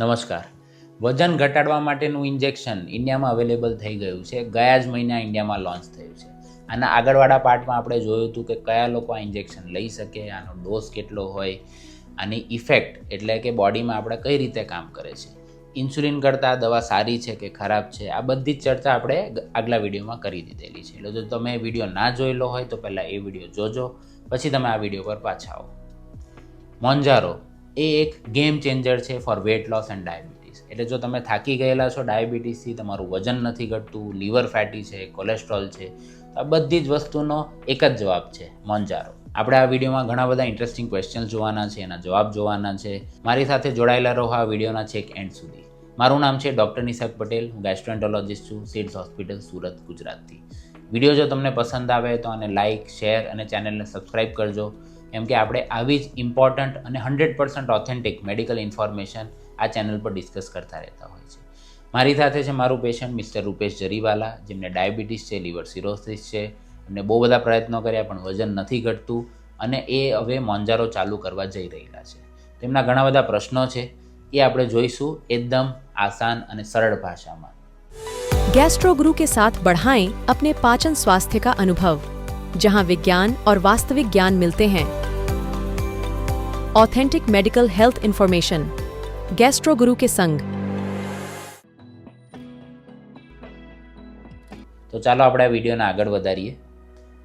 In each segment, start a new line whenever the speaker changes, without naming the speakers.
નમસ્કાર. વજન ઘટાડવા માટેનું ઇન્જેક્શન ઇન્ડિયામાં અવેલેબલ થઈ ગયું છે. ગયા જ મહિના ઇન્ડિયામાં લોન્ચ થયું છે. આના આગળવાળા પાર્ટમાં આપણે જોયું હતું કે કયા લોકો આ ઇન્જેક્શન લઈ શકે, આનો ડોઝ કેટલો હોય, આની ઇફેક્ટ એટલે કે બોડીમાં આપણે કઈ રીતે કામ કરે છે. ઇન્સ્યુલિન કરતાં દવા સારી છે કે ખરાબ છે, આ બધી જ ચર્ચા આપણે આગલા વિડીયોમાં કરી દીધેલી છે. એટલે જો તમે વીડિયો ના જોયેલો હોય તો પહેલાં એ વીડિયો જોજો, પછી તમે આ વીડિયો પર પાછા આવો. મોન્જારો એ એક ગેમ ચેન્જર છે for weight loss and diabetes એટલે જો તમે થાકી ગયેલા છો ડાયાબિટીસથી, તમારું વજન નથી ઘટતું લીવર ફેટી છે કોલેસ્ટ્રોલ છે આ બધી જ વસ્તુનો એક જ જવાબ છે, મોંજારો. આપણે આ વિડીયોમાં ઘણા બધા ઇન્ટરેસ્ટિંગ ક્વેશ્ચન જોવાના છે, એના જવાબ જોવાના છે. મારી સાથે જોડાયેલા રહો આ વિડીયોના છેક એન્ડ સુધી. મારું નામ છે ડૉક્ટર નિસક પટેલ, હું ગેસ્ટ્રોએન્ટોલોજિસ્ટ છું સિડ્સ હોસ્પિટલ સુરત, ગુજરાતથી. વીડિયો જો તમને પસંદ આવે તો આને લાઇક શેર અને ચેનલને સબસ્ક્રાઇબ કરજો. કેમ કે આપણે આવી જ ઇમ્પોર્ટન્ટ અને hundred percent authentic medical information આ ચેનલ પર ડિસ્કસ કરતા રહેતા હોય છે મારી સાથે છે મારું પેશન્ટ મિસ્ટર રૂપેશ જરીવાલા જેમને ડાયાબિટીસ છે લીવર સિરોસિસ છે એમને બહુ બધા પ્રયત્નો કર્યા પણ વજન નથી ઘટતું અને એ હવે મોંજારો ચાલુ કરવા જઈ રહેલા છે તેમના ઘણા બધા પ્રશ્નો છે એ આપણે જોઈશું એકદમ આસાન અને સરળ ભાષામાં
गैस्ट्रो गुरु के साथ बढ़ाएं अपने पाचन स्वास्थ्य का अनुभव जहां विज्ञान और वास्तविक ज्ञान मिलते हैं authentic medical health information gastro guru के संग
તો ચાલો આપણે આ વિડીયોને આગળ વધારીએ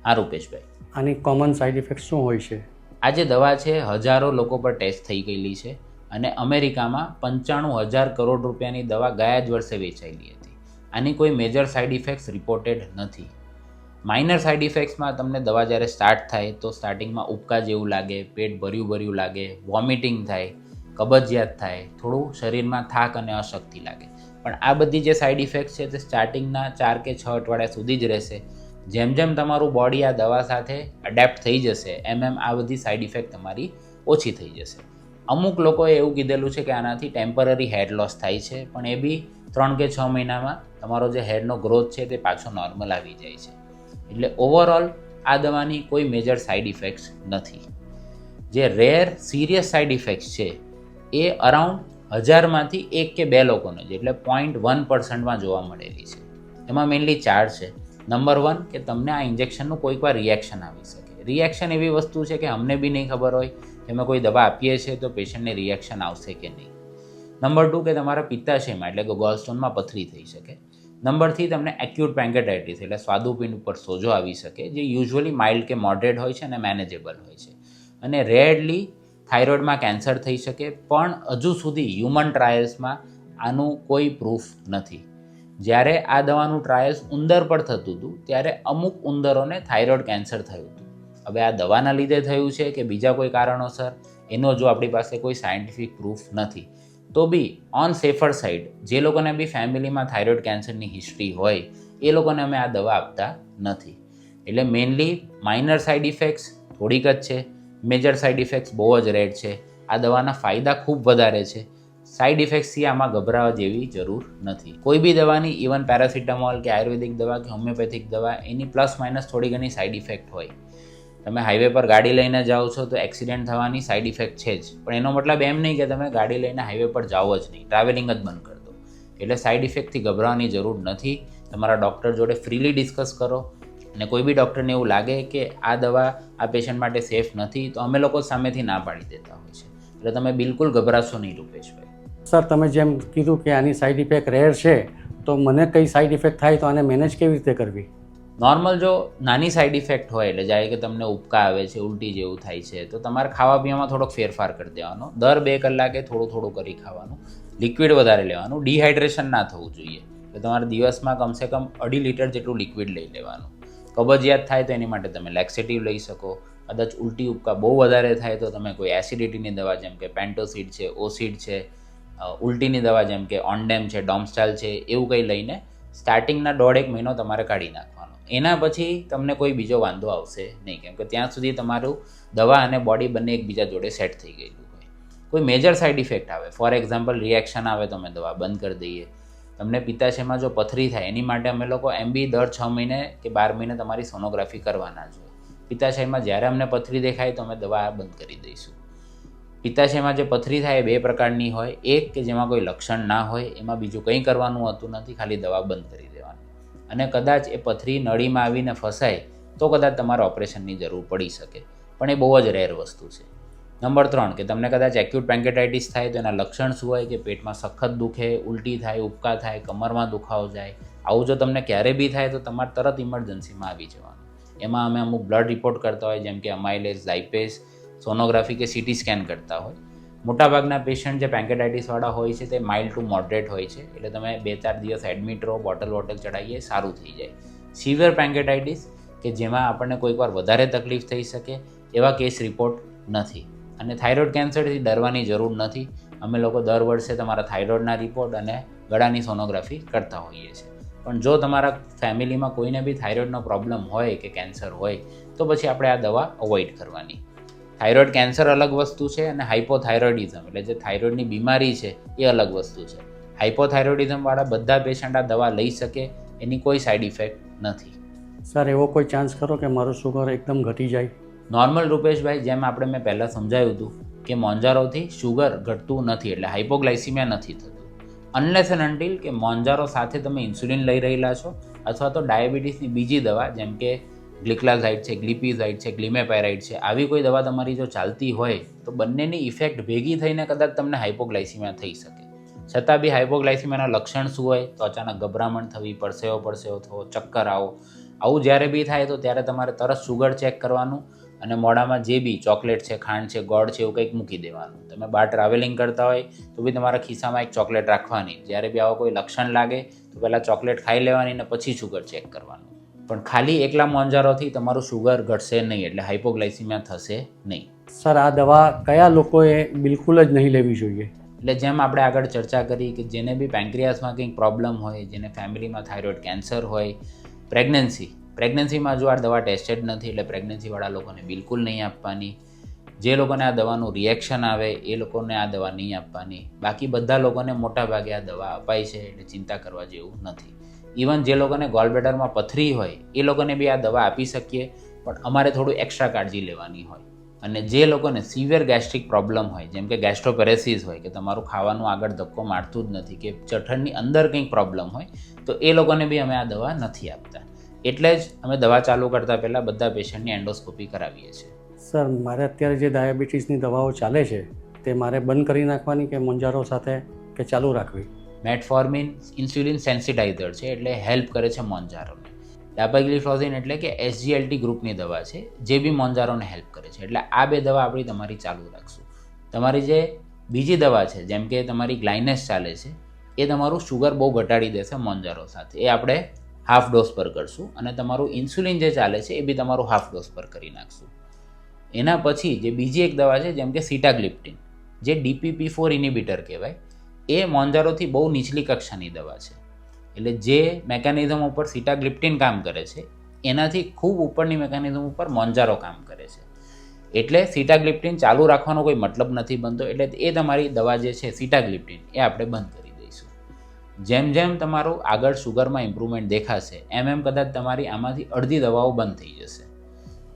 હા રૂપેશભાઈ
આની કોમન સાઇડ ઇફેક્ટ શું હોય છે
આ જે દવા છે હજારો લોકો પર ટેસ્ટ થઈ ગયેલી છે અને અમેરિકામાં પંચાણું હજાર કરોડ રૂપિયાની દવા ગયા જ વર્ષે વેચાયેલી હતી આની કોઈ મેજર સાઇડ ઇફેક્ટ્સ રિપોર્ટેડ નથી માઇનર સાઇડ ઇફેક્ટ્સમાં તમને દવા જ્યારે સ્ટાર્ટ થાય તો સ્ટાર્ટિંગમાં ઉબકા જેવું લાગે, પેટ ભર્યું ભર્યું લાગે વોમિટિંગ થાય, કબજિયાત થાય, થોડું શરીરમાં થાક અને અશક્તિ લાગે. પણ આ બધી જે સાઇડ ઇફેક્ટ્સ છે તે સ્ટાર્ટિંગના ચાર કે છ અઠવાડિયા સુધી જ રહેશે. જેમ જેમ તમારું બોડી આ દવા સાથે અડેપ્ટ થઈ જશે, એમ એમ આ બધી સાઇડ ઇફેક્ટ તમારી ઓછી થઈ જશે. અમુક લોકોએ એવું કીધેલું છે કે આનાથી ટેમ્પરરી હેડ લોસ થાય છે, પણ એ બી ત્રણ કે છ મહિનામાં તમારો જે હેડનો ગ્રોથ છે તે પાછો નોર્મલ આવી જાય છે. એટલે ઓવરઓલ આ દવાની કોઈ મેજર સાઇડ ઇફેક્ટ્સ નથી. જે રેર સિરિયસ સાઇડ ઇફેક્ટ્સ છે, એ અરાઉન્ડ હજારમાંથી એક કે બે લોકોને જ એટલે પોઈન્ટ વન પર્સન્ટમાં જોવા મળેલી છે. એમાં મેઇનલી ચાર છે. નંબર વન કે તમને આ ઇન્જેક્શનનું કોઈક વાર રિએક્શન આવી શકે. રિએક્શન એવી વસ્તુ છે કે અમને બી નહીં ખબર હોય કે અમે કોઈ દવા આપીએ છીએ તો પેશન્ટને રિએક્શન આવશે કે નહીં. નંબર ટુ કે તમારા પિત્તાશયમાં એટલે કે ગોલસ્ટોનમાં પથરી થઈ શકે. નંબર થ્રી તમને એક્યુટ પેન્કેટાઇટિસ એટલે સ્વાદુપિંડ ઉપર સોજો આવી શકે, જે યુઝ્યુઅલી માઇલ્ડ કે મોડરેટ હોય છે અને મેનેજેબલ હોય છે. અને રેરલી થાઇરોઇડમાં કેન્સર થઈ શકે, પણ હજુ સુધી હ્યુમન ટ્રાયલ્સમાં આનું કોઈ પ્રૂફ નથી. જ્યારે આ દવાનું ટ્રાયલ્સ ઉંદર પર થતું હતું, ત્યારે અમુક ઉંદરોને થાઇરોઇડ કેન્સર થયું હતું. હવે આ દવાના લીધે થયું છે કે બીજા કોઈ કારણોસર? એનો જો આપણી પાસે કોઈ સાયન્ટિફિક પ્રૂફ નથી. તો બી ઓન સેફર સાઈડ જે લોકોને બી ફેમિલીમાં થાઇરોઇડ કેન્સરની હિસ્ટ્રી હોય, એ લોકોને અમે આ દવા આપતા નથી. એટલે મેઇનલી માઇનર સાઇડ ઇફેક્ટ્સ થોડીક જ છે મેજર સાઇડ ઇફેક્ટ્સ બહુ જ રેડ છે. આ દવાના ફાયદા ખૂબ વધારે છે. સાઇડ ઇફેક્ટ્સથી આમાં ગભરાવા જેવી જરૂર નથી. કોઈ બી દવાની ઇવન પેરાસિટામોલ કે આયુર્વેદિક દવા કે હોમિયોપેથિક દવા, એની પ્લસ માઇનસ થોડી ઘણી સાઇડ ઇફેક્ટ હોય. તમે હાઈવે પર ગાડી લઈને જાઓ છો તો એક્સિડન્ટ થવાની સાઇડ ઇફેક્ટ છે જ. પણ એનો મતલબ એમ નહીં કે તમે ગાડી લઈને હાઈવે પર જાઓ જ નહીં. ટ્રાવેલિંગ જ બંધ કરી દો. એટલે સાઇડ ઇફેક્ટથી ગભરાવાની જરૂર નથી. તમારા ડૉક્ટર જોડે ફ્રીલી ડિસ્કસ કરો. અને કોઈ બી ડૉક્ટરને એવું લાગે કે આ દવા આ પેશન્ટ માટે સેફ નથી, તો અમે લોકો સામેથી ના પાડી દેતા હોય છે. એટલે તમે બિલકુલ ગભરાશો નહીં રૂપેશભાઈ
સર તમે જેમ કીધું કે આની સાઇડ ઇફેક્ટ રેર છે, તો મને કઈ સાઈડ ઇફેક્ટ થાય તો આને મેનેજ કેવી રીતે કરવી?
નોર્મલ જો નાની સાઇડ ઇફેક્ટ હોય એટલે જાય કે તમને ઉપકા આવે છે, ઉલટી જેવું થાય છે, તો તમારે ખાવા પીવામાં થોડોક ફેરફાર કરી દેવાનો. દર બે કલાકે થોડું થોડું કરી ખાવાનું. લિક્વિડ વધારે લેવાનું. ડિહાઇડ્રેશન ના થવું જોઈએ. તો તમારે દિવસમાં કમસે કમ અઢી લીટર જેટલું લિક્વિડ લઈ લેવાનું. કબજિયાત થાય તો એની માટે તમે લેક્સેટિવ લઈ શકો. કદાચ ઉલટી ઉપકા બહુ વધારે થાય તો તમે કોઈ એસિડિટીની દવા જેમ કે પેન્ટોસિડ છે ઓસિડ છે ઉલટીની દવા જેમ કે ઓનડેમ છે ડોમસ્ટાલ છે, એવું કંઈ લઈને સ્ટાર્ટિંગના દોઢ એક મહિનો તમારે કાઢી નાખવાનો. એના પછી તમને કોઈ બીજો વાંધો આવશે નહીં, કેમ કે ત્યાં સુધી તમારું દવા અને બોડી બંને એકબીજા જોડે સેટ થઈ ગયેલું હોય. કોઈ મેજર સાઇડ ઇફેક્ટ આવે. ફોર એક્ઝામ્પલ રિએક્શન આવે તો અમે દવા બંધ કરી દઈએ. તમને પિત્તાશયમાં જો પથરી થાય, એની માટે અમે લોકો એમ બી દર છ મહિને કે બાર મહિને તમારી સોનોગ્રાફી કરવાના છે પિત્તાશયમાં જ્યારે અમને પથરી દેખાય, તો અમે દવા બંધ કરી દઈશું. પિત્તાશયમાં જે પથરી થાય, એ બે પ્રકારની હોય. એક કે જેમાં કોઈ લક્ષણ ના હોય, એમાં બીજું કંઈ કરવાનું હોતું નથી, ખાલી દવા બંધ કરી દેવાની. અને કદાચ એ પથરી નળીમાં આવીને ફસાય, તો કદાચ તમારે ઓપરેશનની જરૂર પડી શકે. પણ એ બહુ જ રેર વસ્તુ છે. નંબર ત્રણ, કે તમને કદાચ એક્યુટ પેન્કેટાઇટિસ થાય તો એના લક્ષણ શું હોય? કે પેટમાં સખત દુખે, ઉલટી થાય ઉપકા થાય, કમરમાં દુખાવો જાય. આવું જો તમને ક્યારે બી થાય તો તમારે તરત ઇમરજન્સીમાં આવી જવાનું. એમાં અમે અમુક બ્લડ રિપોર્ટ કરતા હોય, જેમ કે અમાઇલેસ લાઇપેસ સોનોગ્રાફી કે સીટી સ્કેન કરતા હોય. મોટાભાગના પેશન્ટ જે પેન્કેટાઇટિસવાળા હોય છે તે માઇલ્ડ ટુ મોડરેટ હોય છે. એટલે તમે બે ચાર દિવસ એડમિટ રહો બોટલ વોટલ ચડાવીએ, સારું થઈ જાય. સિવિયર પેન્કેટાઇટિસ કે જેમાં આપણને કોઈકવાર વધારે તકલીફ થઈ શકે, એવા કેસ રિપોર્ટ નથી. અને થાઇરોઇડ કેન્સરથી ડરવાની જરૂર નથી. અમે લોકો દર વર્ષે તમારા થાઇરોઇડના રિપોર્ટ અને ગળાની સોનોગ્રાફી કરતા હોઈએ છીએ. પણ જો તમારા ફેમિલીમાં કોઈને બી થાઇરોઇડનો પ્રોબ્લેમ હોય કે કેન્સર હોય, તો પછી આપણે આ દવા અવોઇડ કરવાની. થાઇરોઇડ કેન્સર અલગ વસ્તુ છે અને હાઇપોથાઇરોઇડિઝમ એટલે જે થાઇરોઇડની બીમારી છે એ અલગ વસ્તુ છે. હાઇપોથાઇરોઇડિઝમવાળા બધા પેશન્ટ આ દવા લઈ શકે એની કોઈ સાઇડ ઇફેક્ટ નથી.
સર એવો કોઈ ચાન્સ ખરો કે મારું શુગર એકદમ ઘટી જાય?
નોર્મલ રૂપેશભાઈ જેમ આપણે મેં પહેલાં સમજાવ્યું હતું કે મોંજારોથી શુગર ઘટતું નથી એટલે હાઇપોગ્લાઇસીમિયા નથી થતું. અનલેસ એન્ડ અન્ટિલ કે મોંજારો સાથે તમે ઇન્સ્યુલિન લઈ રહેલા છો અથવા તો ડાયાબિટીસની બીજી દવા જેમ કે ગ્લિક્લાઝાઇડ છે, ગ્લિપીઝાઇડ છે, ગ્લિમેપાયરાઇડ છે, આવી કોઈ દવા તમારી જો ચાલતી હોય તો બંનેની ઇફેક્ટ ભેગી થઈને કદાચ તમને હાઇપોગ્લાઇસીમિયા થઈ શકે. છતાં બી હાઇપોગ્લાઇસીમિયાના લક્ષણ શું હોય? તો અચાનક ગભરામણ થવી, પરસેવો પરસેવો થવો, ચક્કર આવો. આવું જ્યારે બી થાય તો ત્યારે તમારે તરત સુગર ચેક કરવાનું અને મોઢામાં જે બી ચોકલેટ છે, ખાંડ છે, ગોળ છે, એવું કંઈક મૂકી દેવાનું. તમે બહાર ટ્રાવેલિંગ કરતા હોય તો બી તમારા ખિસ્સામાં એક ચોકલેટ રાખવાની. જ્યારે બી આવો કોઈ લક્ષણ લાગે તો પહેલાં ચોકલેટ ખાઈ લેવાની અને પછી શુગર ચેક કરવાનું. પણ ખાલી એકલા મોંજારોથી તમારું શુગર ઘટશે નહીં એટલે હાઇપોગ્લાઇસીમિયા થશે નહીં.
સર આ દવા કયા લોકોએ બિલકુલ જ નહીં લેવી જોઈએ?
એટલે જેમ આપણે આગળ ચર્ચા કરી કે જેને બી પેન્ક્રિયાસમાં કંઈક પ્રોબ્લેમ હોય જેને ફેમિલીમાં થાઇરોઇડ કેન્સર હોય પ્રેગ્નન્સી પ્રેગ્નન્સીમાં જો આ દવા ટેસ્ટેડ નથી એટલે પ્રેગ્નન્સીવાળા લોકોને બિલકુલ નહીં આપવાની. જે લોકોને આ દવાનું રિએક્શન આવે એ લોકોને આ દવા નહીં આપવાની. બાકી બધા લોકોને મોટાભાગે આ દવા અપાય છે એટલે ચિંતા કરવા જેવું નથી. ઇવન જે લોકોને ગોલબ્લેડરમાં પથરી હોય, એ લોકોને બી આ દવા આપી શકીએ, પણ અમારે થોડું એક્સ્ટ્રા કાળજી લેવાની હોય. અને જે લોકોને સિવિયર ગેસ્ટ્રિક પ્રોબ્લેમ હોય, જેમ કે ગેસ્ટ્રોપેરેસિસ હોય, કે તમારું ખાવાનું આગળ ધક્કો મારતું જ નથી, કે ચઠણની અંદર કંઈક પ્રોબ્લેમ હોય, તો એ લોકોને બી અમે આ દવા નથી આપતા. એટલે જ અમે દવા ચાલુ કરતાં પહેલાં બધા પેશન્ટની એન્ડોસ્કોપી કરાવીએ છીએ.
સર, મારે અત્યારે જે ડાયાબિટીસની દવાઓ ચાલે છે, તે મારે બંધ કરી નાખવાની કે મુંજારો સાથે કે ચાલુ રાખવી?
મેટફોર્મિન, ઇન્સ્યુલિન સેન્સિટાઇઝર છે, એટલે હેલ્પ કરે છે મોંજારોને ડાપાગ્લિફ્લોઝિન એટલે કે એસજીએલટી ગ્રુપની દવા છે, જે બી મોંજારોને હેલ્પ કરે છે. એટલે આ બે દવા આપણી તમારી ચાલુ રાખશું. તમારી જે બીજી દવા છે, જેમ કે તમારી ગ્લાઇનેસ ચાલે છે, એ તમારું શુગર બહુ ઘટાડી દેશે મોંજારો સાથે. એ આપણે હાફ ડોઝ પર કરશું અને તમારું ઇન્સ્યુલિન જે ચાલે છે, એ બી તમારું હાફ ડોઝ પર કરી નાખશું. એના પછી જે બીજી એક દવા છે, જેમ કે સીટાગ્લિપ્ટિન, જે ડીપીપી ફોર ઇનિબિટર કહેવાય એ મોંજારોથી બહુ નીચલી કક્ષાની દવા છે. એટલે જે મેકેનિઝમ ઉપર સીટાગ્લિપ્ટિન કામ કરે છે, એનાથી ખૂબ ઉપરની મેકેનિઝમ ઉપર મોંજારો કામ કરે છે. એટલે સીટાગ્લિપ્ટિન ચાલુ રાખવાનો કોઈ મતલબ નથી બનતો, એટલે એ તમારી દવા જે છે સીટાગ્લિપ્ટિન એ આપણે બંધ કરી દઈશું. જેમ જેમ તમારું આગળ શુગરમાં ઇમ્પ્રુવમેન્ટ દેખાશે, એમ એમ કદાચ તમારી આમાંથી અડધી દવાઓ બંધ થઈ જશે.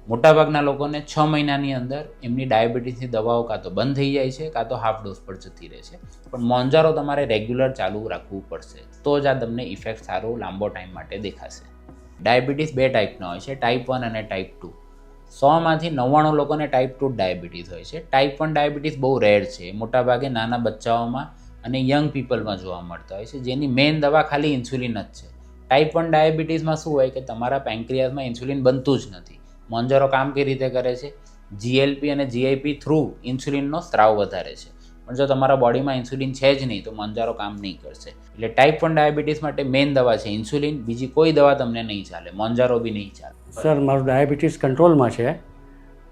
મોટાભાગના લોકોને છ મહિનાની અંદર એમની ડાયાબિટીસની દવાઓ કાં તો બંધ થઈ જાય છે, કાં તો હાફ ડોઝ પર જતી રહે છે. પણ મોંજારો તમારે રેગ્યુલર ચાલુ રાખવું પડશે, તો જ આ તમને ઇફેક્ટ સારો લાંબો ટાઈમ માટે દેખાશે. ડાયાબિટીસ બે ટાઈપના હોય છે, ટાઈપ વન અને ટાઈપ ટુ. સોમાંથી નવ્વાણું લોકોને ટાઈપ ટુ ડાયાબિટીસ હોય છે. ટાઈપ વન ડાયાબિટીસ બહુ રેર છે, મોટાભાગે નાના બચ્ચાઓમાં અને યંગ પીપલમાં જોવા મળતા હોય છે, જેની મેઇન દવા ખાલી ઇન્સ્યુલિન જ છે. ટાઈપ વન ડાયાબિટીસમાં શું હોય કે તમારા પેન્ક્રિયાસમાં ઇન્સ્યુલિન બનતું જ નથી. મોંજારો કામ કઈ રીતે કરે છે? જીએલપી અને જીઆઈપી થ્રુ ઇન્સ્યુલિનનો સ્ત્રાવ વધારે છે. પણ જો તમારા બોડીમાં ઇન્સ્યુલિન છે જ નહીં તો મંજારો કામ નહીં કરશે. એટલે ટાઈપ વન ડાયાબિટીસ માટે મેઇન દવા છે ઇન્સ્યુલિન બીજી કોઈ દવા તમને નહીં ચાલે. મોંજારો બી નહીં ચાલે.
સર મારું ડાયાબિટીસ કંટ્રોલમાં છે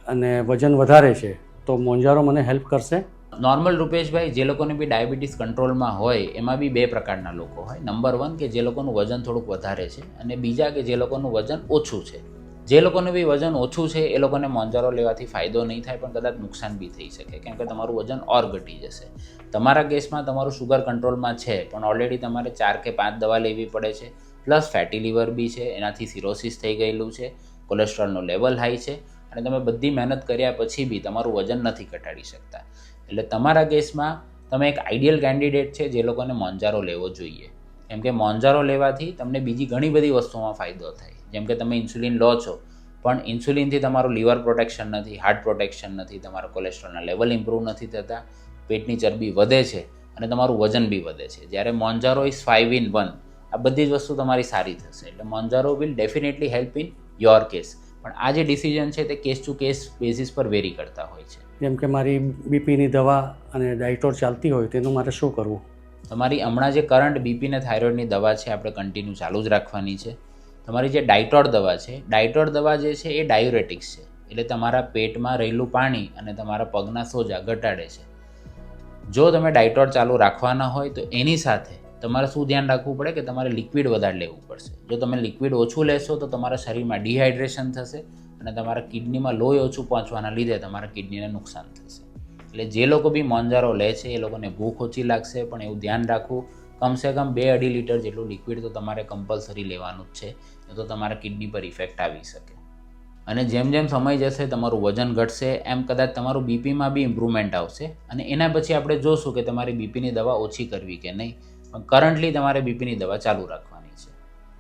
અને વજન વધારે છે તો મોંજારો મને હેલ્પ કરશે?
નોર્મલ રૂપેશભાઈ જે લોકોને બી ડાયાબિટીસ કંટ્રોલમાં હોય એમાં બી બે પ્રકારના લોકો હોય. નંબર વન કે જે લોકોનું વજન થોડુંક વધારે છે અને બીજા કે જે લોકોનું વજન ઓછું છે. જે લોકોનું બી વજન ઓછું છે, એ લોકોને મોંજારો લેવાથી ફાયદો નહીં થાય, પણ કદાચ નુકસાન બી થઈ શકે. કેમ કે તમારું વજન ઓર ઘટી જશે. તમારા કેસમાં તમારું શુગર કંટ્રોલમાં છે, પણ ઓલરેડી તમારે ચાર કે પાંચ દવા લેવી પડે છે. પ્લસ ફેટી લીવર બી છે, એનાથી સિરોસિસ થઈ ગયેલું છે. કોલેસ્ટ્રોલનું લેવલ હાઈ છે. અને તમે બધી મહેનત કર્યા પછી બી તમારું વજન નથી ઘટાડી શકતા. એટલે તમારા કેસમાં તમે એક આઈડિયલ કેન્ડિડેટ છે, જે લોકોને મોંજારો લેવો જોઈએ. કેમ કે મોંજારો લેવાથી તમને બીજી ઘણી બધી વસ્તુઓમાં ફાયદો થાય. જેમ કે તમે ઇન્સ્યુલિન લો છો પણ ઇન્સ્યુલિનથી તમારું લીવર પ્રોટેક્શન નથી હાર્ટ પ્રોટેક્શન નથી તમારા કોલેસ્ટ્રોલના લેવલ ઇમ્પ્રૂવ નથી થતા પેટની ચરબી વધે છે અને તમારું વજન બી વધે છે. જ્યારે Mounjaro is five in one આ બધી જ વસ્તુ તમારી સારી થશે. એટલે Mounjaro will definitely help in your case. પણ આ જે ડિસિઝન છે તે કેસ ટુ કેસ બેસિસ પર વેરી કરતા હોય છે.
જેમ કે મારી બીપીની દવા અને ડાયટોર ચાલતી હોય તેનું મારે શું કરવું?
તમારી હમણાં જે કરંટ બીપી ને થાઇરોઇડની દવા છે આપણે કન્ટિન્યુ ચાલુ જ રાખવાની છે. તમારી જે ડાયટોડ દવા છે, ડાયટોડ દવા જે છે એ ડાયુરેટિક્સ છે. એટલે તમારા પેટમાં રહેલું પાણી અને તમારા પગના સોજા ઘટાડે છે. જો તમે ડાયટોડ ચાલુ રાખવાના હોય તો એની સાથે તમારે શું ધ્યાન રાખવું પડે કે તમારે લિક્વિડ વધારે લેવું પડશે. જો તમે લિક્વિડ ઓછું લેશો તો તમારા શરીરમાં ડિહાઇડ્રેશન થશે અને તમારા કિડનીમાં લોહી ઓછું પહોંચવાના લીધે તમારા કિડનીને નુકસાન થશે. એટલે જે લોકો બી મોંજારો લે છે એ લોકોને ભૂખ ઓછી લાગશે, પણ એવું ધ્યાન રાખવું કમસે કમ બે અઢી લીટર જેટલું લિક્વિડ તો તમારે કમ્પલસરી લેવાનું જ છે તો તમારા કિડની પર ઇફેક્ટ આવી શકે. અને જેમ જેમ સમય જશે તમારું વજન ઘટશે એમ કદાચ તમારું બીપીમાં બી ઇમ્પ્રુવમેન્ટ આવશે. અને એના પછી આપણે જોશું કે તમારી બીપીની દવા ઓછી કરવી કે નહીં. પણ કરન્ટલી તમારે બીપીની દવા ચાલુ રાખવાની છે.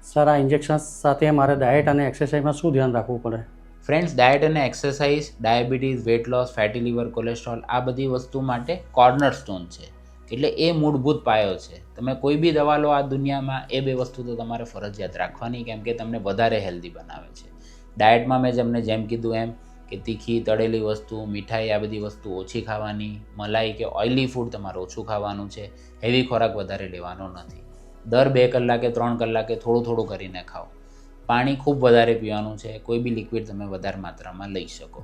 સર આ ઇન્જેક્શન સાથે મારે ડાયટ અને એક્સરસાઇઝમાં શું ધ્યાન રાખવું પડે?
ફ્રેન્ડ્સ ડાયટ અને exercise diabetes weight loss fatty liver cholesterol આ બધી વસ્તુ માટે કોર્નર સ્ટોન છે. એટલે એ મૂળભૂત પાયો છે. તમે કોઈ બી દવા લો આ દુનિયામાં, એ બે વસ્તુ તો તમારે ફરજિયાત રાખવાની, કેમ કે તમને વધારે હેલ્ધી બનાવે છે. ડાયટમાં મેં જેમને જેમ કીધું એમ કે તીખી, તળેલી વસ્તુ, મીઠાઈ, આ બધી વસ્તુ ઓછી ખાવાની, મલાઈ કે ઓઇલી ફૂડ તમારે ઓછું ખાવાનું છે હેવી ખોરાક વધારે લેવાનો નથી. દર બે કલાકે, ત્રણ કલાકે થોડું થોડું કરીને ખાઓ. પાણી ખૂબ વધારે પીવાનું છે, કોઈ બી લિક્વિડ તમે વધારે માત્રામાં લઈ શકો.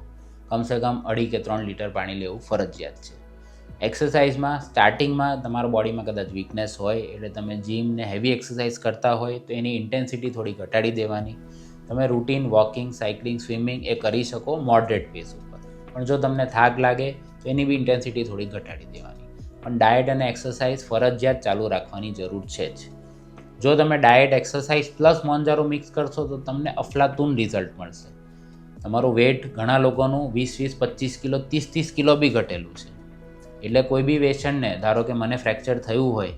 કમસે કમ અઢી કે ત્રણ લીટર પાણી લેવું ફરજિયાત છે. એક્સરસાઇઝમાં સ્ટાર્ટિંગમાં તમારા બોડીમાં કદાચ વીકનેસ હોય, એટલે તમે જીમને હેવી એક્સરસાઇઝ કરતા હોય, તો એની ઇન્ટેન્સિટી થોડી ઘટાડી દેવાની. તમે રૂટીન વોકિંગ સાયકલિંગ સ્વિમિંગ એ કરી શકો મોડરેટ પેસ ઉપર. પણ જો તમને થાક લાગે, તો એની બી ઇન્ટેન્સિટી થોડી ઘટાડી દેવાની. પણ ડાયટ અને એક્સરસાઇઝ ફરજિયાત ચાલુ રાખવાની જરૂર છે જ. જો તમે diet exercise plus Mounjaro mix કરશો, તો તમને અફલાતુન રિઝલ્ટ મળશે. તમારું વેટ ઘણા લોકોનું વીસ વીસ, પચીસ કિલો, ત્રીસ ત્રીસ કિલો બી ઘટેલું છે. એટલે કોઈ બી પેશન્ટને ધારો કે મને ફ્રેક્ચર થયું હોય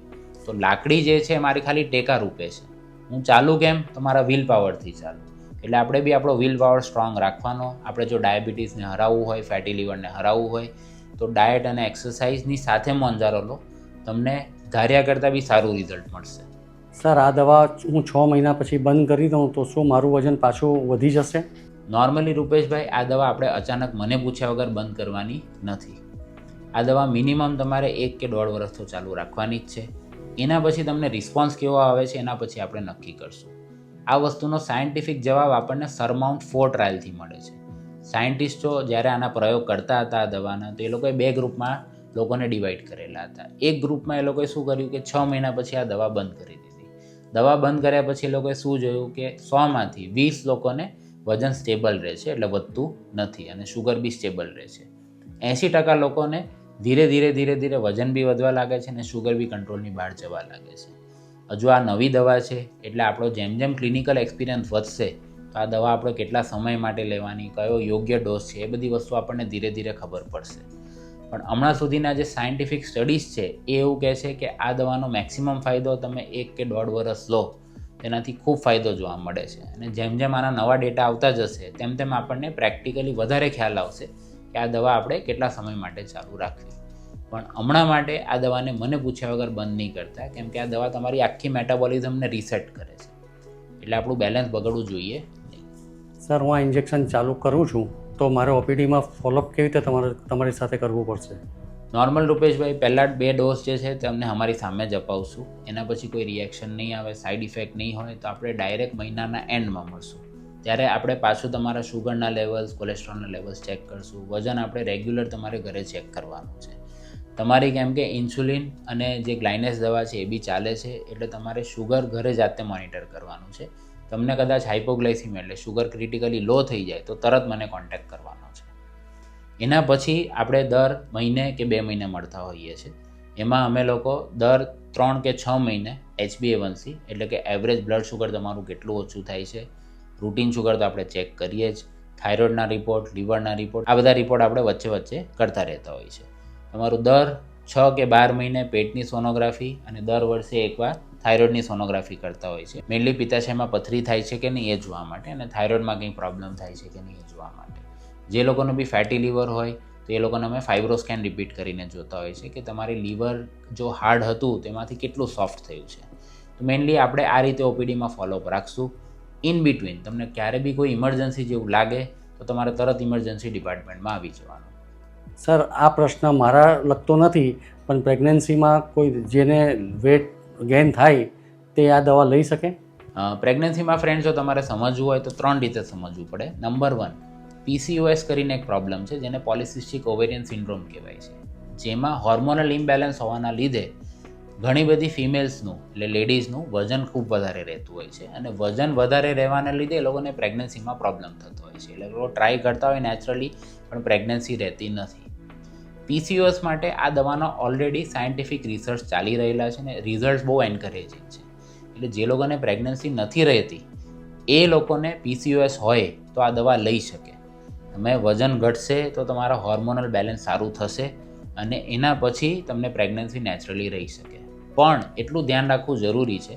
તો લાકડી જે છે મારી ખાલી ટેકા રૂપે છે. હું ચાલુ કેમ? તો મારા વિલ પાવરથી ચાલુ. એટલે આપણે બી આપણો વિલ પાવર સ્ટ્રોંગ રાખવાનો. આપણે જો ડાયાબિટીસને હરાવવું હોય ફેટી લીવરને હરાવવું હોય તો ડાયટ અને એક્સરસાઇઝની સાથે મોંઝારો લો. તમને ધાર્યા કરતાં બી સારું રિઝલ્ટ મળશે.
સર આ દવા હું છ મહિના પછી બંધ કરી દઉં તો શું મારું વજન પાછું વધી જશે?
નોર્મલી રૂપેશભાઈ આ દવા આપણે અચાનક મને પૂછ્યા વગર બંધ કરવાની નથી. આ દવા મિનિમમ તમારે એક કે દોઢ વર્ષ તો ચાલુ રાખવાની જ છે. એના પછી તમને રિસ્પોન્સ કેવો આવે છે એના પછી આપણે નક્કી કરશું. આ વસ્તુનો સાયન્ટિફિક જવાબ આપણને સરમાઉન્ટ ફોર ટ્રાયલથી મળે છે. સાયન્ટિસ્ટો જ્યારે આના પ્રયોગ કરતા હતા આ દવાના, તો એ લોકોએ બે ગ્રુપમાં લોકોને ડિવાઈડ કરેલા હતા. એક ગ્રુપમાં એ લોકોએ શું કર્યું કે છ મહિના પછી આ દવા બંધ કરી દીધી. દવા બંધ કર્યા પછી એ લોકોએ શું જોયું કે સોમાંથી વીસ લોકોને વજન સ્ટેબલ રહે છે, એટલે વધતું નથી અને શુગર બી સ્ટેબલ રહે છે. એંસી ટકા લોકોને ધીરે ધીરે ધીરે ધીરે વજન બી વધવા લાગે છે અને શુગર બી કંટ્રોલની બહાર જવા લાગે છે. હજુ આ નવી દવા છે, એટલે આપણો જેમ જેમ ક્લિનિકલ એક્સપિરિયન્સ વધશે, તો આ દવા આપણે કેટલા સમય માટે લેવાની, કયો યોગ્ય ડોઝ છે, એ બધી વસ્તુ આપણને ધીરે ધીરે ખબર પડશે. પણ હમણાં સુધીના જે સાયન્ટિફિક સ્ટડીઝ છે, એ એવું કહે છે કે આ દવાનો મેક્સિમમ ફાયદો તમે એક કે દોઢ વર્ષ લો, તેનાથી ખૂબ ફાયદો જોવા મળે છે. અને જેમ જેમ આના નવા ડેટા આવતા જશે, તેમ તેમ આપણને પ્રેક્ટિકલી વધારે ખ્યાલ આવશે. કે આ દવા આપણે કેટલા સમય માટે ચાલુ રાખવી? પણ હમણાં માટે આ દવાને મને પૂછ્યા વગર બંધ નહીં કરતા કેમ કે આ દવા તમારી આખી મેટાબોલિઝમને રીસેટ કરે છે. એટલે આપણું બેલેન્સ બગડવું જોઈએ
સર હું આ ઇન્જેક્શન ચાલુ કરું છું તો મારે ઓપીડીમાં ફોલોઅપ કેવી રીતે તમારે તમારી સાથે કરવું પડશે?
નોર્મલ રૂપેશભાઈ પહેલાં બે ડોઝ જે છે તે અમને અમારી સામે જ અપાવશું. એના પછી કોઈ રિએક્શન નહીં આવે સાઈડ ઇફેક્ટ નહીં હોય તો આપણે ડાયરેક્ટ મહિનાના એન્ડમાં મળશું. ત્યારે આપણે પાછું તમારા શુગરના લેવલ્સ કોલેસ્ટ્રોલના લેવલ્સ ચેક કરશું. વજન આપણે રેગ્યુલર તમારે ઘરે ચેક કરવાનું છે. તમારી કેમ કે ઇન્સ્યુલિન અને જે ગ્લાઇનેસ દવા છે એ બી ચાલે છે, એટલે તમારે શુગર ઘરે જાતે મોનિટર કરવાનું છે. તમને કદાચ હાઇપોગ્લાઇસીમિયા એટલે શુગર ક્રિટિકલી લો થઈ જાય, તો તરત મને કોન્ટેક્ટ કરવાનો છે. એના પછી આપણે દર મહિને કે બે મહિને મળતા હોઈએ છીએ એમાં અમે લોકો દર ત્રણ કે છ મહિને એચબીએવનસી એટલે કે એવરેજ બ્લડ શુગર તમારું કેટલું ઓછું થાય છે રૂટીન શુગર તો આપણે ચેક કરીએ જ. થાઇરોઇડના રિપોર્ટ, લીવરના રિપોર્ટ, આ બધા રિપોર્ટ આપણે વચ્ચે વચ્ચે કરતા રહેતા હોઈએ છીએ તમારું દર છ કે બાર મહિને પેટની સોનોગ્રાફી અને દર વર્ષે એકવાર થાઇરોઇડની સોનોગ્રાફી કરતા હોય છે. મેનલી પિત્તાશયમાં પથરી થાય છે કે નહીં એ જોવા માટે અને થાઇરોઇડમાં કંઈ પ્રોબ્લેમ થાય છે કે નહીં એ જોવા માટે. જે લોકોનું બી ફેટી લીવર હોય તો એ લોકોને અમે ફાઇબ્રોસ્કેન રિપીટ કરીને જોતા હોય છે કે તમારી લીવર જો હાર્ડ હતું તેમાંથી કેટલું સોફ્ટ થયું છે. તો મેનલી આપણે આ રીતે ઓપીડીમાં ફોલોઅપ રાખશું. ઇન બિટવીન તમને ક્યારે બી કોઈ ઇમરજન્સી જેવું લાગે તો તમારે તરત ઇમરજન્સી ડિપાર્ટમેન્ટમાં આવી જવાનું.
સર આ પ્રશ્ન મારા લગતો નથી પણ પ્રેગ્નન્સીમાં કોઈ જેને વેટ ગેઇન થાય તે આ દવા લઈ શકે?
પ્રેગ્નન્સીમાં ફ્રેન્ડ જો તમારે સમજવું હોય તો ત્રણ રીતે સમજવું પડે. નંબર વન પીસીઓએસ કરીને એક પ્રોબ્લેમ છે જેને પોલિસિસ્ટિક ઓવેરિયન સિન્ડ્રોમ કહેવાય છે. જેમાં હોર્મોનલ ઇમ્બેલેન્સ હોવાના લીધે ઘણી બધી ફિમેલ્સનું એટલે લેડીઝનું વજન ખૂબ વધારે રહેતું હોય છે. અને વજન વધારે રહેવાના લીધે એ લોકોને પ્રેગ્નન્સીમાં પ્રોબ્લેમ થતો હોય છે. એટલે લોકો ટ્રાય કરતા હોય નેચરલી પણ પ્રેગ્નન્સી રહેતી નથી. પીસીઓએસ માટે આ દવાનો ઓલરેડી સાયન્ટિફિક રિસર્ચ ચાલી રહેલા છે ને રિઝલ્ટ બહુ એન્કરેજિંગ છે. એટલે જે લોકોને પ્રેગ્નન્સી નથી રહેતી, એ લોકોને પીસીઓએસ હોય તો આ દવા લઈ શકે. તમે વજન ઘટશે તો તમારા હોર્મોનલ બેલેન્સ સારું થશે અને એના પછી તમને પ્રેગ્નન્સી નેચરલી રહી શકે. પણ એટલું ધ્યાન રાખવું જરૂરી છે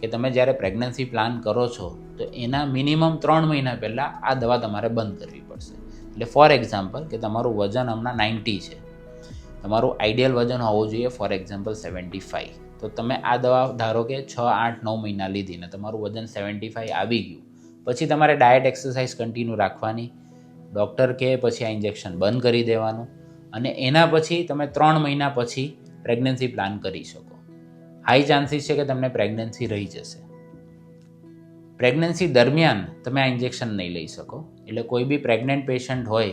કે તમે જ્યારે પ્રેગ્નન્સી પ્લાન કરો છો, તો એના મિનિમમ ત્રણ મહિના પહેલાં આ દવા તમારે બંધ કરવી પડશે. એટલે ફોર એક્ઝામ્પલ કે તમારું વજન હમણાં નાઇન્ટી છે. તમારું આઈડિયલ વજન હોવું જોઈએ ફોર એક્ઝામ્પલ સેવન્ટી ફાઈવ તો તમે આ દવા ધારો કે છ, આઠ, નવ મહિના લીધી ને તમારું વજન સેવન્ટી ફાઈવ આવી ગયું, પછી તમારે ડાયટ એક્સરસાઇઝ કન્ટિન્યુ રાખવાની ડૉક્ટર કહે પછી આ ઇન્જેક્શન બંધ કરી દેવાનું, અને એના પછી તમે ત્રણ મહિના પછી પ્રેગ્નન્સી પ્લાન કરી શકો. હાઈ ચાન્સીસ છે કે તમને પ્રેગ્નન્સી રહી જશે. પ્રેગ્નન્સી દરમિયાન તમે આ ઇન્જેક્શન નહીં લઈ શકો. એટલે કોઈ બી પ્રેગ્નન્ટ પેશન્ટ હોય,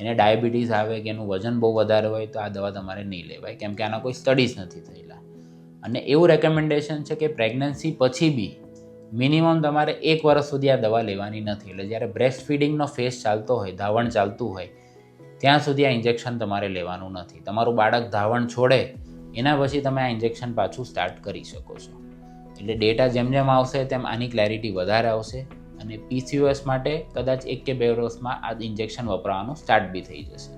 એને ડાયાબિટીસ આવે કે એનું વજન બહુ વધારે હોય, તો આ દવા તમારે નહીં લેવાય. કેમ કે આના કોઈ સ્ટડીઝ નથી થયેલા. અને એવું રેકમેન્ડેશન છે કે પ્રેગ્નન્સી પછી બી મિનિમમ તમારે એક વર્ષ સુધી આ દવા લેવાની નથી. એટલે જ્યારે બ્રેસ્ટ ફીડિંગનો ફેસ ચાલતો હોય, ધાવણ ચાલતું હોય, ત્યાં સુધી આ ઇન્જેક્શન તમારે લેવાનું નથી. તમારું બાળક ધાવણ છોડે એના પછી તમે આ ઇન્જેક્શન પાછું સ્ટાર્ટ કરી શકો છો. એટલે ડેટા જેમ જેમ આવશે તેમ આની ક્લેરિટી વધારે આવશે અને પીસીઓએસ માટે કદાચ એક કે બે વર્ષમાં આ ઇન્જેક્શન વપરાવાનું સ્ટાર્ટ બી થઈ જશે.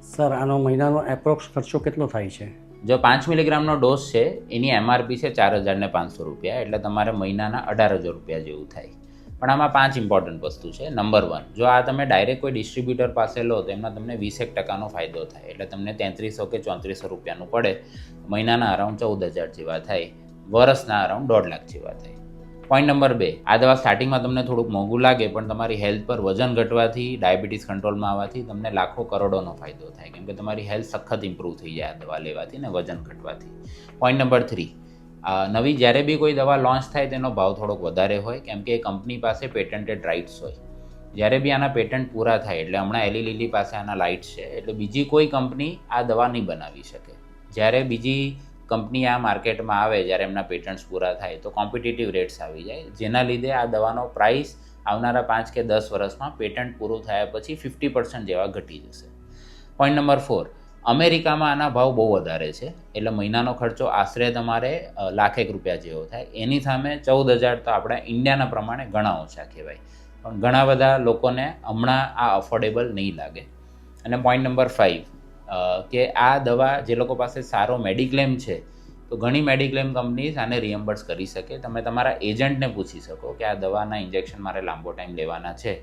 સર આનો મહિનાનો એપ્રોક્સ ખર્ચો કેટલો થાય છે?
જો પાંચ મિલીગ્રામનો ડોઝ છે એની એમઆરપી છે ચાર હજાર ને પાંચસો રૂપિયા એટલે તમારે મહિનાના અઢાર હજાર રૂપિયા જેવું થાય. પણ આમાં પાંચ ઇમ્પોર્ટન્ટ વસ્તુ છે. નંબર વન જો આ તમે ડાયરેક્ટ કોઈ ડિસ્ટ્રીબ્યુટર પાસે લો, તો એમાં તમને વીસેક ટકાનો ફાયદો થાય. એટલે તમને તેત્રીસો કે ચોત્રીસો રૂપિયાનું પડે. મહિનાના અરાઉન્ડ ચૌદ હજાર જેવા થાય. વર્ષના અરાઉન્ડ દોઢ લાખ જેવા થાય. પોઈન્ટ નંબર બે, આ દવા સ્ટાર્ટિંગમાં તમને થોડુંક મોંઘું લાગે, પણ તમારી હેલ્થ પર વજન ઘટવાથી ડાયાબિટીસ કંટ્રોલમાં આવવાથી તમને લાખો કરોડોનો ફાયદો થાય. કેમ કે તમારી હેલ્થ સખત ઇમ્પ્રૂવ થઈ જાય આ દવા લેવાથી ને વજન ઘટવાથી. પોઈન્ટ નંબર થ્રી નવી જ્યારે બી કોઈ દવા લોન્ચ થાય તેનો ભાવ થોડોક વધારે હોય, કેમ કે કંપની પાસે પેટન્ટેડ રાઇટ્સ હોય. જ્યારે બી આના પેટન્ટ પૂરા થાય, એટલે હમણાં એલી લીલી પાસે આના લાઇટ્સ છે, એટલે બીજી કોઈ કંપની આ દવા નહીં બનાવી શકે. જ્યારે બીજી કંપની આ માર્કેટમાં આવે, જ્યારે એમના પેટન્ટ્સ પૂરા થાય, તો કોમ્પિટિટિવ રેટ્સ આવી જાય. જેના લીધે આ દવાનો પ્રાઇસ આવનારા પાંચ કે દસ વર્ષમાં પેટન્ટ પૂરું થયા પછી ફિફ્ટી પર્સન્ટ જેવા ઘટી જશે. પોઈન્ટ નંબર ફોર અમેરિકામાં આના ભાવ બહુ વધારે છે. એટલે મહિનાનો ખર્ચો આશરે તમારે લાખેક રૂપિયા જેવો થાય. એની સામે ચૌદ હજાર તો આપણા ઇન્ડિયાના પ્રમાણે ઘણા ઓછા કહેવાય. પણ ઘણા બધા લોકોને હમણાં આ અફોર્ડેબલ નહીં લાગે. અને પોઈન્ટ નંબર ફાઇવ કે આ દવા જે લોકો પાસે સારો મેડિક્લેમ છે, તો ઘણી મેડિક્લેમ કંપનીઝ આને રિએમ્બર્સ કરી શકે. તમે તમારા એજન્ટને પૂછી શકો કે આ દવાના ઇન્જેક્શન મારે લાંબો ટાઈમ લેવાના છે.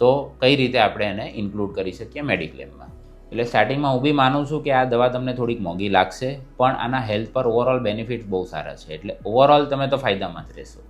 તો કઈ રીતે આપણે એને ઇન્ક્લુડ કરી શકીએ મેડિક્લેમમાં એટલે સ્ટાર્ટિંગમાં હું બી માનું છું કે આ દવા તમને થોડીક મોંઘી લાગશે, પણ આના હેલ્થ પર ઓવરઓલ બેનિફિટ બહુ સારા છે. એટલે ઓવરઓલ તમે તો ફાયદામાં જ રહેશો.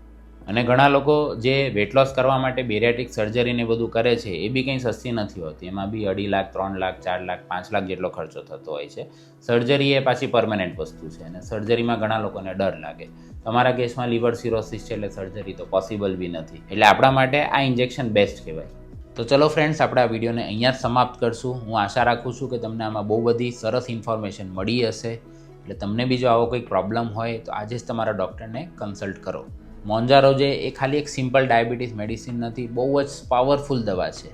અને ઘણા લોકો જે વેટ લોસ કરવા માટે બેરિયાટિક સર્જરીને બધું કરે છે, એ બી કંઈ સસ્તી નથી હોતી. એમાં બી અઢી લાખ, ત્રણ લાખ, ચાર લાખ, પાંચ લાખ જેટલો ખર્ચો થતો હોય છે. સર્જરી એ પાછી પરમેનન્ટ વસ્તુ છે અને સર્જરીમાં ઘણા લોકોને ડર લાગે. તમારા કેસમાં લીવર સિરોસિસ છે એટલે સર્જરી તો પોસિબલ બી નથી. એટલે આપણા માટે આ ઇન્જેક્શન બેસ્ટ કહેવાય. તો ચલો ફ્રેન્ડ્સ આપણે આ વિડીયોને અહીંયા જ સમાપ્ત કરશું. હું આશા રાખું છું કે તમને આમાં બહુ બધી સરસ ઇન્ફોર્મેશન મળી હશે. એટલે તમને બીજો આવો કોઈ પ્રોબ્લેમ હોય, તો આજે જ તમારા ડૉક્ટરને કન્સલ્ટ કરો. મોંજારો જે એ ખાલી એક સિમ્પલ ડાયાબિટીસ મેડિસિન નથી, બહુ જ પાવરફુલ દવા છે.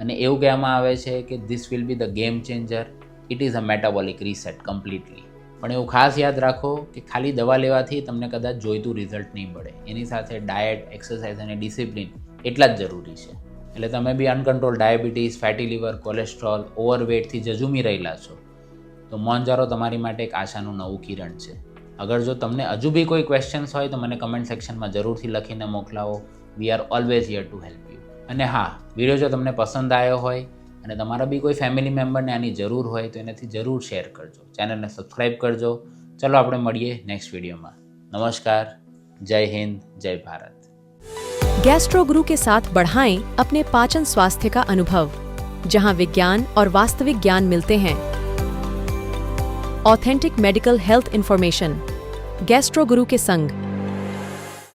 અને એવું કહેવામાં આવે છે કે this will be the game changer it is a metabolic reset completely પણ એવું ખાસ યાદ રાખો કે ખાલી દવા લેવાથી તમને કદાચ જોઈતું રિઝલ્ટ નહીં મળે. એની સાથે ડાયટ એક્સરસાઇઝ અને ડિસિપ્લિન એટલા જ જરૂરી છે. એટલે તમે બી uncontrol diabetes fatty liver cholesterol ઓવરવેટથી જજુમી રહેલા છો, તો મોંજારો તમારી માટે એક આશાનું નવું કિરણ છે. અગર જો તમને હજુ બી કોઈ ક્વેશ્ચન્સ હોય તો મને કમેન્ટ સેક્શનમાં જરૂરથી લખીને મોકલાવો. We are always here to help you અને હા વીડિયો જો તમને પસંદ આવ્યો હોય અને તમારા બી કોઈ ફેમિલી મેમ્બરને આની જરૂર હોય તો એનાથી જરૂર શેર કરજો. ચેનલને સબસ્ક્રાઈબ કરજો. ચલો આપણે મળીએ નેક્સ્ટ વિડીયોમાં નમસ્કાર. જય હિન્દ, જય ભારત.
गैस्ट्रो गुरु के साथ बढ़ाएँ अपने पाचन स्वास्थ्य का अनुभव, जहाँ विज्ञान और वास्तविक ज्ञान मिलते हैं। Authentic medical health information gastro Guru के संग।